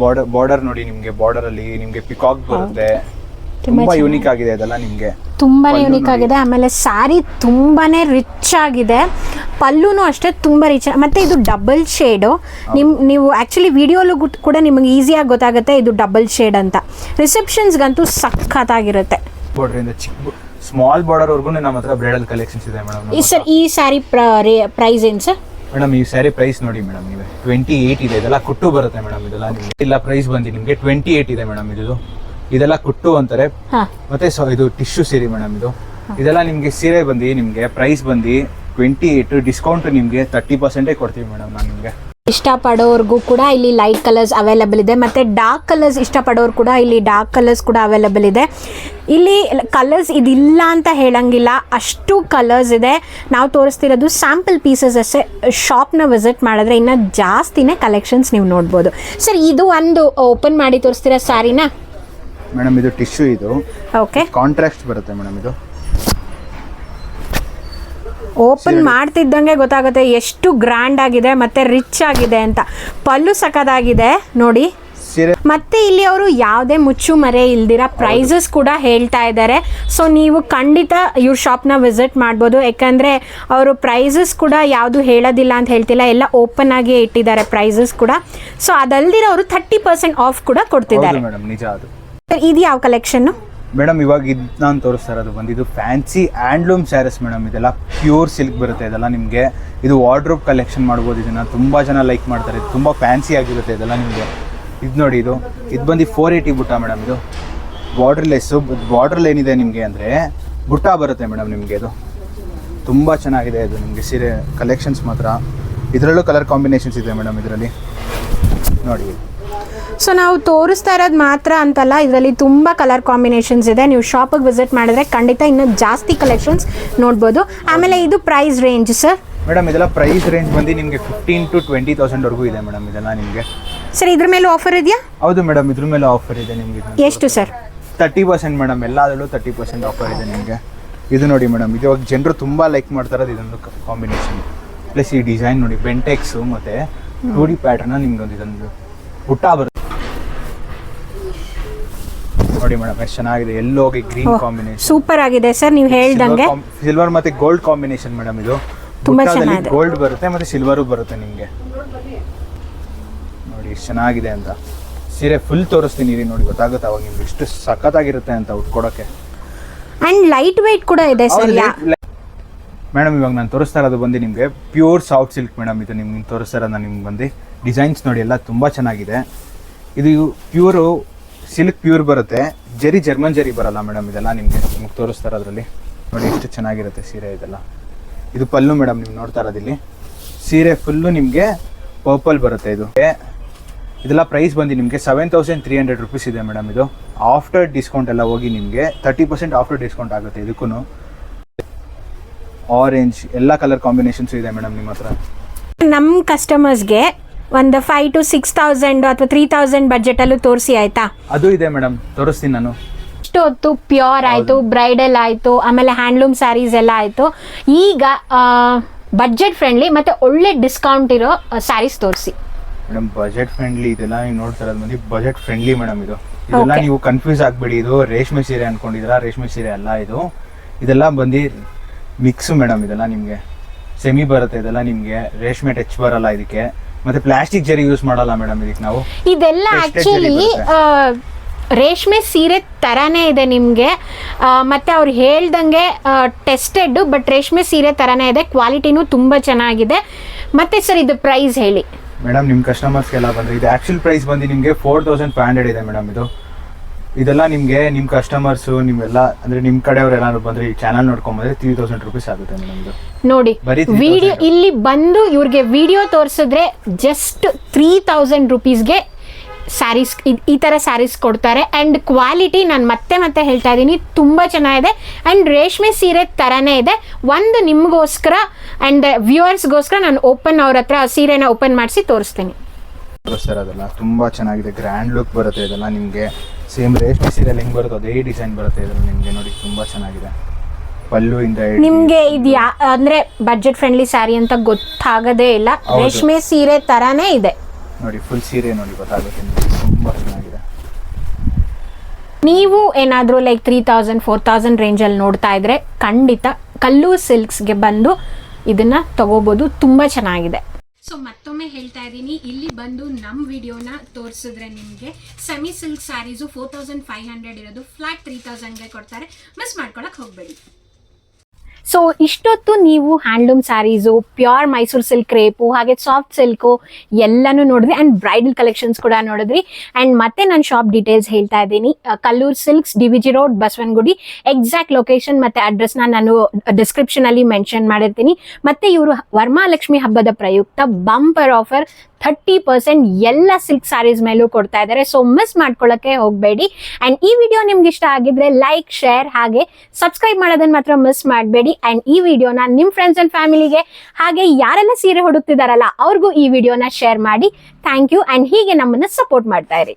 [SPEAKER 1] ಬಾರ್ಡರ್ ಬಾರ್ಡರ್ ನೋಡಿ ನಿಮಗೆ ಬಾರ್ಡರ್ ಅಲ್ಲಿ ನಿಮ್ಗೆ ಪಿಕಾಕ್ ಬರುತ್ತೆ.
[SPEAKER 2] ತುಂಬಾ
[SPEAKER 1] ತುಂಬಾ ಯೂನಿಕ್ ಆಗಿದೆ ಅದಲ್ಲ ನಿಮಗೆ.
[SPEAKER 2] ತುಂಬಾನೇ
[SPEAKER 1] ಪಲ್ಲು
[SPEAKER 2] ಯೂನಿಕ್ ಆಗಿದೆ. ಆಮೇಲೆ ಸ್ಯಾರಿ ತುಂಬಾನೇ ರಿಚ್ ಆಗಿದೆ. ಪಲ್ಲುನು ಅಷ್ಟೇ ತುಂಬಾ ರಿಚ್ ಮತ್ತೆ ಇದು ಡಬಲ್ ಶೇಡು ನಿಮ್ ನೀವು ಆ್ಯಕ್ಚುಲಿ ವಿಡಿಯೋಲು ಕೂಡ ನಿಮಗೆ ಈಸಿಯಾಗಿ ಗೊತ್ತಾಗುತ್ತೆ ಇದು ಡಬಲ್ ಶೇಡ್ ಅಂತ. ರಿಸೆಪ್ಷನ್ಸ್ಗಂತೂ ಸಖತ್ತಾಗಿರುತ್ತೆ.
[SPEAKER 1] ಸ್ಮಾಲ್ ಬಾರ್ಡರ್ ವರ್ಗು ನಮ್ಮ ಹತ್ರ ಬ್ರೈಡಲ್ ಕಲೆಕ್ಷನ್ಸ್ ಇದೆ ಮೇಡಮ್
[SPEAKER 2] ಈ ಸರ್ ಈ ಸ್ಯಾರಿ ಪ್ರೈಸ್ ಏನು ಸರ್?
[SPEAKER 1] ಮೇಡಮ್ ಈ ಸ್ಯಾರಿ ಪ್ರೈಸ್ ನೋಡಿ ಮೇಡಮ್ ನೀವು. ಟ್ವೆಂಟಿ ಏಯ್ಟ್ ಇದೆ. ಇದೆಲ್ಲ ಕೊಟ್ಟು ಬರುತ್ತೆ ಮೇಡಮ್ ಇದೆಲ್ಲ. ಇಲ್ಲ ಪ್ರೈಸ್ ಬಂದು ನಿಮಗೆ ಟ್ವೆಂಟಿ ಏಟ್ ಇದೆ ಮೇಡಮ್ ಇದು ಇದೆಲ್ಲ ಕುಟ್ಟು ಅಂತಾರೆ. ಮತ್ತೆ ಇದು ಟಿಶ್ಯೂ ಸೀರೆ ಮೇಡಮ್ ಇದು. ಇದೆಲ್ಲ ನಿಮಗೆ ಸೀರೆ ಬಂದು ನಿಮಗೆ ಪ್ರೈಸ್ ಬಂದು ಟ್ವೆಂಟಿ ಏಟ್ ಡಿಸ್ಕೌಂಟ್ ನಿಮಗೆ ತರ್ಟಿ ಪರ್ಸೆಂಟೇ ಕೊಡ್ತೀವಿ ಮೇಡಮ್ ನಾನು ನಿಮಗೆ.
[SPEAKER 2] ಇಷ್ಟಪಡೋರ್ಗೂ ಕೂಡ ಇಲ್ಲಿ ಲೈಟ್ ಕಲರ್ಸ್ ಅವೈಲಬಲ್ ಇದೆ. ಮತ್ತು ಡಾರ್ಕ್ ಕಲರ್ಸ್ ಇಷ್ಟಪಡೋರು ಕೂಡ ಇಲ್ಲಿ ಡಾರ್ಕ್ ಕಲರ್ಸ್ ಕೂಡ ಅವೈಲಬಲ್ ಇದೆ. ಇಲ್ಲಿ ಕಲರ್ಸ್ ಇದಿಲ್ಲ ಅಂತ ಹೇಳಂಗಿಲ್ಲ. ಅಷ್ಟು ಕಲರ್ಸ್ ಇದೆ. ನಾವು ತೋರಿಸ್ತಿರೋದು ಸ್ಯಾಂಪಲ್ ಪೀಸಸ್ ಅಷ್ಟೇ ಶಾಪ್ನ ವಿಸಿಟ್ ಮಾಡಿದ್ರೆ ಇನ್ನು ಜಾಸ್ತಿನೇ ಕಲೆಕ್ಷನ್ಸ್ ನೀವು ನೋಡ್ಬೋದು. ಸರ್ ಇದು ಒಂದು ಓಪನ್ ಮಾಡಿ ತೋರಿಸ್ತೀರಾ ಸ್ಯಾರಿನ
[SPEAKER 1] ಮೇಡಮ್ ಇದು ಟಿಶ್ಯೂ ಇದು.
[SPEAKER 2] ಓಕೆ
[SPEAKER 1] ಕಾಂಟ್ರಾಕ್ಟ್ ಬರುತ್ತೆ ಮೇಡಮ್ ಇದು.
[SPEAKER 2] ಓಪನ್ ಮಾಡ್ತಿದ್ದಂಗೆ ಗೊತ್ತಾಗುತ್ತೆ ಎಷ್ಟು ಗ್ರ್ಯಾಂಡ್ ಆಗಿದೆ ಮತ್ತೆ ರಿಚ್ ಆಗಿದೆ ಅಂತ. ಪಲ್ಲು ಸಖತ್ತಾಗಿದೆ ನೋಡಿ. ಮತ್ತೆ ಇಲ್ಲಿ ಅವರು ಯಾವುದೇ ಮುಚ್ಚು ಮರೆ ಇಲ್ದಿರ ಪ್ರೈಸಸ್ ಕೂಡ ಹೇಳ್ತಾ ಇದ್ದಾರೆ. ಸೊ ನೀವು ಖಂಡಿತ ಇವ್ರ ಶಾಪ್ನ ವಿಸಿಟ್ ಮಾಡ್ಬೋದು. ಯಾಕಂದರೆ ಅವರು ಪ್ರೈಸಸ್ ಕೂಡ ಯಾವುದು ಹೇಳೋದಿಲ್ಲ ಅಂತ ಹೇಳ್ತಿಲ್ಲ. ಎಲ್ಲ ಓಪನ್ ಆಗಿ ಇಟ್ಟಿದ್ದಾರೆ ಪ್ರೈಸಸ್ ಕೂಡ. ಸೊ ಅದಲ್ದಿರ ಅವರು ಥರ್ಟಿ ಪರ್ಸೆಂಟ್ ಆಫ್ ಕೂಡ ಕೊಡ್ತಿದ್ದಾರೆ.
[SPEAKER 1] ಮೇಡಮ್ ನಿಜ ಅದು.
[SPEAKER 2] ಇದು ಯಾವ ಕಲೆಕ್ಷನ್
[SPEAKER 1] ಮೇಡಮ್, ಇವಾಗ ಇದು ನಾನು ತೋರಿಸ್ತಾ ಇರೋದು ಬಂದು, ಇದು ಫ್ಯಾನ್ಸಿ ಹ್ಯಾಂಡ್ಲೂಮ್ ಸ್ಯಾರೀಸ್ ಮೇಡಮ್, ಇದೆಲ್ಲ ಪ್ಯೂರ್ ಸಿಲ್ಕ್ ಬರುತ್ತೆ, ಇದೆಲ್ಲ ನಿಮಗೆ. ಇದು ವಾರ್ಡ್ರೋಬ್ ಕಲೆಕ್ಷನ್ ಮಾಡ್ಬೋದು, ಇದನ್ನು ತುಂಬ ಜನ ಲೈಕ್ ಮಾಡ್ತಾರೆ, ತುಂಬ ಫ್ಯಾನ್ಸಿ ಆಗಿರುತ್ತೆ ಇದೆಲ್ಲ ನಿಮಗೆ. ಇದು ನೋಡಿ ಇದು ಇದು ಬಂದು ಫೋರ್ ಏಯ್ಟಿ ಬುಟ್ಟ ಮೇಡಮ್ ಇದು. ಬಾರ್ಡ್ರ್ಲೆಸ್ಸು ಬಾರ್ಡ್ರಲ್ಲಿ ಏನಿದೆ ನಿಮಗೆ ಅಂದರೆ ಬುಟ್ಟ ಬರುತ್ತೆ ಮೇಡಮ್ ನಿಮಗೆ ಇದು. ತುಂಬ ಚೆನ್ನಾಗಿದೆ ಇದು ನಿಮಗೆ ಸೀರೆ ಕಲೆಕ್ಷನ್ಸ್ ಮಾತ್ರ. ಇದರಲ್ಲೂ ಕಲರ್ ಕಾಂಬಿನೇಷನ್ಸ್ ಇದೆ ಮೇಡಮ್ ಇದರಲ್ಲಿ. ನೋಡಿ.
[SPEAKER 2] ಸೊ ನಾವು ತೋರಿಸ್ತಾ ಇರೋದು ಮಾತ್ರ ಅಂತಲ್ಲ ಇದರಲ್ಲಿ ತುಂಬ ಕಲರ್ ಕಾಂಬಿನೇಷನ್ಸ್ ಇದೆ. ನೀವು ಶಾಪಿಗೆ ವಿಸಿಟ್ ಮಾಡಿದ್ರೆ ಖಂಡಿತ ಇನ್ನು ಜಾಸ್ತಿ ಕಲೆಕ್ಷನ್ಸ್ ನೋಡ್ಬೋದು. ಆಮೇಲೆ ಇದು ಪ್ರೈಸ್ ರೇಂಜ್ ಸರ್
[SPEAKER 1] ಮೇಡಮ್ ಇದೆಲ್ಲ ಪ್ರೈಸ್ ರೇಂಜ್ ಬಂದು ನಿಮಗೆ ಫಿಫ್ಟೀನ್ ಟು ಟ್ವೆಂಟಿ ತೌಸಂಡ್ವರೆಗೂ ಇದೆ ಮೇಡಮ್ ಇದೆಲ್ಲ ನಿಮಗೆ.
[SPEAKER 2] ಸರ್ ಇದ್ರ ಮೇಲೆ ಆಫರ್ ಇದೆಯಾ?
[SPEAKER 1] ಹೌದು ಮೇಡಮ್ ಇದ್ರ ಮೇಲೆ ಆಫರ್ ಇದೆ ನಿಮಗೆ.
[SPEAKER 2] ಎಷ್ಟು ಸರ್
[SPEAKER 1] ತರ್ಟಿ ಪರ್ಸೆಂಟ್ ಮೇಡಮ್ ಎಲ್ಲದರಲ್ಲೂ ತರ್ಟಿ ಪರ್ಸೆಂಟ್ ಆಫರ್ ಇದೆ ನಿಮಗೆ. ಇದು ನೋಡಿ ಮೇಡಮ್ ಇದು ಇವಾಗ ಜನರು ತುಂಬ ಲೈಕ್ ಮಾಡ್ತಾರೆ ಇದೊಂದು ಕಾಂಬಿನೇಷನ್ ಪ್ಲಸ್ ಈ ಡಿಸೈನ್ ನೋಡಿ ಬೆಂಟೆಕ್ಸು ಮತ್ತು ಟೂ ಡಿ ಪ್ಯಾಟರ್ನ ನಿಮ್ಗೆ ಒಂದು ಇದೊಂದು ಹುಟ್ಟ ಬರುತ್ತೆ. ನೋಡಿ ಮೇಡಮ್ ಎಷ್ಟು ಚೆನ್ನಾಗಿದೆ. ಎಲ್ಲೋಗಿ ಗ್ರೀನ್ ಕಾಂಬಿನೇಷನ್
[SPEAKER 2] ಸೂಪರ್ ಆಗಿದೆ ಸರ್ ನೀವು ಹೇಳ್ದಂಗೆ.
[SPEAKER 1] ಸಿಲ್ವರ್ ಮತ್ತೆ ಗೋಲ್ಡ್ ಕಾಂಬಿನೇಷನ್ ಮೇಡಮ್ ಇದು.
[SPEAKER 2] ತುಂಬಾ ಚೆನ್ನಾಗಿದೆ.
[SPEAKER 1] ಗೋಲ್ಡ್ ಬರುತ್ತೆ ಮತ್ತೆ ಸಿಲ್ವರು ಬರುತ್ತೆ ನಿಮಗೆ. ನೋಡಿ ಎಷ್ಟು ಚೆನ್ನಾಗಿದೆ ಅಂತ. ಸೀರೆ ಫುಲ್ ತೋರಿಸ್ತೀನಿ ಇರಿ ನೋಡಿ ಗೊತ್ತಾಗುತ್ತೆ ಅವಾಗ ನಿಮ್ಗೆ ಎಷ್ಟು ಸಖತ್ತಾಗಿರುತ್ತೆ ಅಂತ ಉಟ್ಕೊಡಕ್ಕೆ.
[SPEAKER 2] ಅಂಡ್ ಲೈಟ್ weight ಕೂಡ ಇದೆ ಸರ್
[SPEAKER 1] ಮೇಡಮ್ ಇವಾಗ ನಾನು ತೋರಿಸ್ತಾ ಇರೋದು ಬಂದು ನಿಮಗೆ ಪ್ಯೂರ್ ಸಾಫ್ಟ್ ಸಿಲ್ಕ್ ಮೇಡಮ್ ಇದು ನಿಮ್ಗೆ ತೋರಿಸ್ತಾ ಇರೋದು ನಾನು ನಿಮ್ಗೆ ಬಂದು ಡಿಸೈನ್ಸ್ ನೋಡಿ ಎಲ್ಲ ತುಂಬ ಚೆನ್ನಾಗಿದೆ. ಇದು ಪ್ಯೂರು ಸಿಲ್ಕ್ ಪ್ಯೂರ್ ಬರುತ್ತೆ. ಜರಿ, ಜರ್ಮನ್ ಜರಿ ಬರಲ್ಲ ಮೇಡಮ್, ಇದೆಲ್ಲ ನಿಮಗೆ ನಿಮ್ಗೆ ತೋರಿಸ್ತಾರೆ ಅದರಲ್ಲಿ. ನೋಡಿ ಎಷ್ಟು ಚೆನ್ನಾಗಿರುತ್ತೆ ಸೀರೆ ಇದೆಲ್ಲ. ಇದು ಪಲ್ಲು ಮೇಡಮ್, ನೀವು ನೋಡ್ತಾ ಇರೋದಿಲ್ಲಿ ಸೀರೆ ಫುಲ್ಲು ನಿಮಗೆ ಪರ್ಪಲ್ ಬರುತ್ತೆ ಇದು. ಇದೆಲ್ಲ ಪ್ರೈಸ್ ಬಂದು ನಿಮಗೆ seven thousand three hundred rupees ಇದೆ ಮೇಡಮ್ ಇದು. ಆಫ್ಟರ್ ಡಿಸ್ಕೌಂಟ್ ಎಲ್ಲ ಹೋಗಿ ನಿಮಗೆ ತರ್ಟಿ ಪರ್ಸೆಂಟ್ ಆಫ್ಟರ್ ಡಿಸ್ಕೌಂಟ್ ಆಗುತ್ತೆ ಇದಕ್ಕೂ ಆರೆಂಜ್ ಎಲ್ಲ ಕಲರ್ ಕಾಂಬಿನೇಷನ್ಸ್ ಇದೆ ಮೇಡಮ್ ನಿಮ್ಮ ಹತ್ರ.
[SPEAKER 2] ನಮ್ಮ ಕಸ್ಟಮರ್ಸ್ಗೆ ಒಂದು ಫೈವ್ ಟು ಸಿಕ್ಸ್ ತೌಸಂಡ್ ಅಥವಾ ತ್ರೀ ತೌಸಂಡ್ ಬಜೆಟ್ ಅಲ್ಲೂ ತೋರಿಸಿ ಆಯ್ತಾ?
[SPEAKER 1] ಅದು ಇದೆ ಮೇಡಮ್ ತೋರಿಸ್ತೀನಿ ನಾನು.
[SPEAKER 2] ಇಷ್ಟು ಹೊತ್ತು ಪ್ಯೂರ್ ಆಯ್ತು ಬ್ರೈಡಲ್ ಆಯ್ತು ಆಮೇಲೆ ಹ್ಯಾಂಡ್ಲೂಮ್ ಸ್ಯಾರೀಸ್ ಎಲ್ಲ ಆಯ್ತು. ಈಗ ಬಜೆಟ್ ಫ್ರೆಂಡ್ಲಿ ಮತ್ತೆ ಒಳ್ಳೆ ಡಿಸ್ಕೌಂಟ್ ಇರೋ ಸ್ಯಾರೀಸ್ ತೋರಿಸಿ.
[SPEAKER 1] ಮೇಡಮ್ ಬಜೆಟ್ ಫ್ರೆಂಡ್ಲಿ ಇದೆಲ್ಲ ನೀವು ನೋಡ್ತಾ ಇರೋದು ಬಂದು ಬಜೆಟ್ ಫ್ರೆಂಡ್ಲಿ ಮೇಡಮ್ ಇದು. ಇದೆಲ್ಲ ನೀವು ಕನ್ಫ್ಯೂಸ್ ಆಗಬೇಡಿ. ಇದು ರೇಷ್ಮೆ ಸೀರೆ ಅನ್ಕೊಂಡಿದ್ದೀರಾ? ರೇಷ್ಮೆ ಸೀರೆ ಅಲ್ಲ ಇದು. ಇದೆಲ್ಲ ಬಂದು ಮಿಕ್ಸ್ ಮೇಡಮ್ ಇದೆಲ್ಲ ನಿಮಗೆ. ಸೆಮಿ ಬರುತ್ತೆ ಇದೆಲ್ಲ ನಿಮಗೆ. ರೇಷ್ಮೆ ಟಚ್ ಬರಲ್ಲ ಇದಕ್ಕೆ. ಮತ್ತೆ ಪ್ಲಾಸ್ಟಿಕ್ ಜರಿ ಯೂಸ್ ಮಾಡಲ್ಲ ಮೇಡಮ್ ಇದಕ್ಕೆ ನಾವು.
[SPEAKER 2] ಇದೆಲ್ಲ ಆಕ್ಚುಲಿ ರೇಷ್ಮೆ ಸೀರೆ ಥರನೇ ಇದೆ ನಿಮಗೆ. ಮತ್ತು ಅವ್ರು ಹೇಳ್ದಂಗೆ ಟೆಸ್ಟೆಡ್ ಬಟ್ ರೇಷ್ಮೆ ಸೀರೆ ಥರನೇ ಇದೆ. ಕ್ವಾಲಿಟಿನೂ ತುಂಬ ಚೆನ್ನಾಗಿದೆ. ಮತ್ತೆ ಸರ್ ಇದು ಪ್ರೈಸ್ ಹೇಳಿ.
[SPEAKER 1] ಮೇಡಮ್ ನಿಮ್ಮ ಕಸ್ಟಮರ್ಸ್ಗೆಲ್ಲ ಬಂದರೆ ಇದು ಆ್ಯಕ್ಚುಲ್ ಪ್ರೈಸ್ ಬಂದು ನಿಮಗೆ ಫೋರ್ ತೌಸಂಡ್ ಫೈವ್ ಹಂಡ್ರೆಡ್ ಇದೆ ಮೇಡಮ್ ಇದು. ಇದೆಲ್ಲ ನಿಮಗೆ ನಿಮ್ಮ ಕಸ್ಟಮರ್ಸು ನಿಮ್ಮೆಲ್ಲ ಅಂದ್ರೆ ನಿಮ್ಮ ಕಡೆಯವ್ರು ಏನಾದ್ರು ಬಂದ್ರೆ ಈ ಚಾನಲ್ ನೋಡ್ಕೊಂಬಂದ್ರೆ ತ್ರೀ ತೌಸಂಡ್ ರುಪೀಸ್ ಆಗುತ್ತೆ
[SPEAKER 2] ನೋಡಿ
[SPEAKER 1] ಬರೀ 3000
[SPEAKER 2] ವಿಡಿಯೋ ಇಲ್ಲಿ ಬಂದು ಇವ್ರಿಗೆ ವಿಡಿಯೋ ತೋರಿಸಿದ್ರೆ ಜಸ್ಟ್ ತ್ರೀ ತೌಸಂಡ್ ರುಪೀಸ್ಗೆ ಸ್ಯಾರೀಸ್ ಈ ಥರ ಸ್ಯಾರೀಸ್ ಕೊಡ್ತಾರೆ. ಆ್ಯಂಡ್ ಕ್ವಾಲಿಟಿ ನಾನು ಮತ್ತೆ ಮತ್ತೆ ಹೇಳ್ತಾ ಇದ್ದೀನಿ ತುಂಬ ಚೆನ್ನಾಗಿದೆ. ಆ್ಯಂಡ್ ರೇಷ್ಮೆ ಸೀರೆ ಥರನೇ ಇದೆ. ಒಂದು ನಿಮಗೋಸ್ಕರ ಆ್ಯಂಡ್ ವ್ಯೂವರ್ಸ್ಗೋಸ್ಕರ ನಾನು ಓಪನ್ ಅವ್ರ ಹತ್ರ ಸೀರೆನ ಓಪನ್ ಮಾಡಿಸಿ ತೋರಿಸ್ತೀನಿ.
[SPEAKER 1] ಸರ್ ಅದೆಲ್ಲ ತುಂಬಾ ಚೆನ್ನಾಗಿದೆ. ಗ್ರ್ಯಾಂಡ್ ಲುಕ್ ಬರುತ್ತೆ ಇದೆಲ್ಲ ನಿಮಗೆ. ಸೇಮ್ ರೇಷ್ಮೆ ಸೀರೆಯಲ್ಲಿ ಹೆಂಗೆ ಬರುತ್ತೆ ಅದೇ ಡಿಸೈನ್ ಬರುತ್ತೆ ಇದ್ರಲ್ಲಿ ನಿಮಗೆ ನೋಡಿ ತುಂಬಾ ಚೆನ್ನಾಗಿದೆ. ಪಲ್ಲು ಇಂದ
[SPEAKER 2] ನಿಮ್ಗೆ ಇದು ಅಂದ್ರೆ ಬಜೆಟ್ ಫ್ರೆಂಡ್ಲಿ ಸ್ಯಾರಿ ಅಂತ ಗೊತ್ತಾಗದೇ ಇಲ್ಲ. ರೇಷ್ಮೆ ಸೀರೆ ತರಾನೇ ಇದೆ.
[SPEAKER 1] ನೋಡಿ ಫುಲ್ ಸೀರೆ ನೋಡಿ ಗೊತ್ತಾಗುತ್ತೆ ತುಂಬಾ ಚೆನ್ನಾಗಿದೆ.
[SPEAKER 2] ನೀವು ಏನಾದರೂ like three thousand four thousand ರೇಂಜಲ್ಲಿ ನೋಡ್ತಾ ಇದ್ರೆ ಖಂಡಿತ ಕಲ್ಲು ಸಿಲ್ಕ್ಸ್ಗೆ ಬಂದು ಇದನ್ನ ತಗೋಬೋದು. ತುಂಬ ಚೆನ್ನಾಗಿದೆ. ಸೊ ಮತ್ತೊಮ್ಮೆ ಹೇಳ್ತಾ ಇದ್ದೀನಿ, ಇಲ್ಲಿ ಬಂದು ನಮ್ಮ ವಿಡಿಯೋನ ತೋರಿಸಿದ್ರೆ ನಿಮಗೆ. Semi silk sarees four thousand five hundred ಇರೋದು ಫ್ಲಾಟ್ ತ್ರೀ ತೌಸಂಡ್ಗೆ ಕೊಡ್ತಾರೆ. ಮಿಸ್ ಮಾಡ್ಕೊಳಕ್ಕೆ ಹೋಗಬೇಡಿ. ಸೊ ಇಷ್ಟೊತ್ತು ನೀವು handloom sarees pure Mysore silk crepe ಹಾಗೆ ಸಾಫ್ಟ್ ಸಿಲ್ಕು ಎಲ್ಲನೂ ನೋಡಿದ್ರಿ ಆ್ಯಂಡ್ ಬ್ರೈಡಲ್ ಕಲೆಕ್ಷನ್ಸ್ ಕೂಡ ನೋಡಿದ್ರಿ. ಆ್ಯಂಡ್ ಮತ್ತೆ ನಾನು ಶಾಪ್ ಡೀಟೇಲ್ಸ್ ಹೇಳ್ತಾ ಇದ್ದೀನಿ. Kalloor silks D V G road Basavanagudi exact location ಮತ್ತು ಅಡ್ರೆಸ್ನ ನಾನು ಡಿಸ್ಕ್ರಿಪ್ಷನಲ್ಲಿ ಮೆನ್ಷನ್ ಮಾಡಿರ್ತೀನಿ. ಮತ್ತು ಇವರು ವರ್ಮಾಲಕ್ಷ್ಮಿ ಹಬ್ಬದ ಪ್ರಯುಕ್ತ ಬಂಪರ್ ಆಫರ್ ಥರ್ಟಿ ಪರ್ಸೆಂಟ್ ಎಲ್ಲ ಸಿಲ್ಕ್ ಸ್ಯಾರೀಸ್ ಮೇಲೂ ಕೊಡ್ತಾ ಇದ್ದಾರೆ. ಸೊ ಮಿಸ್ ಮಾಡ್ಕೊಳ್ಳೋಕ್ಕೆ ಹೋಗಬೇಡಿ. ಆ್ಯಂಡ್ ಈ ವಿಡಿಯೋ ನಿಮ್ಗೆ ಇಷ್ಟ ಆಗಿದ್ರೆ ಲೈಕ್ ಶೇರ್ ಹಾಗೆ ಸಬ್ಸ್ಕ್ರೈಬ್ ಮಾಡೋದನ್ನ ಮಾತ್ರ ಮಿಸ್ ಮಾಡಬೇಡಿ. ಆ್ಯಂಡ್ ಈ ವಿಡಿಯೋನ ನಿಮ್ಮ ಫ್ರೆಂಡ್ಸ್ ಆ್ಯಂಡ್ ಫ್ಯಾಮಿಲಿಗೆ ಹಾಗೆ ಯಾರೆಲ್ಲ ಸೀರೆ ಹುಡುಕ್ತಿದಾರಲ್ಲ, ಅವ್ರಿಗೂ ಈ ವಿಡಿಯೋನ ಶೇರ್ ಮಾಡಿ. ಥ್ಯಾಂಕ್ ಯು ಆ್ಯಂಡ್ ಹೀಗೆ ನಮ್ಮನ್ನು ಸಪೋರ್ಟ್ ಮಾಡ್ತಾ ಇರಿ.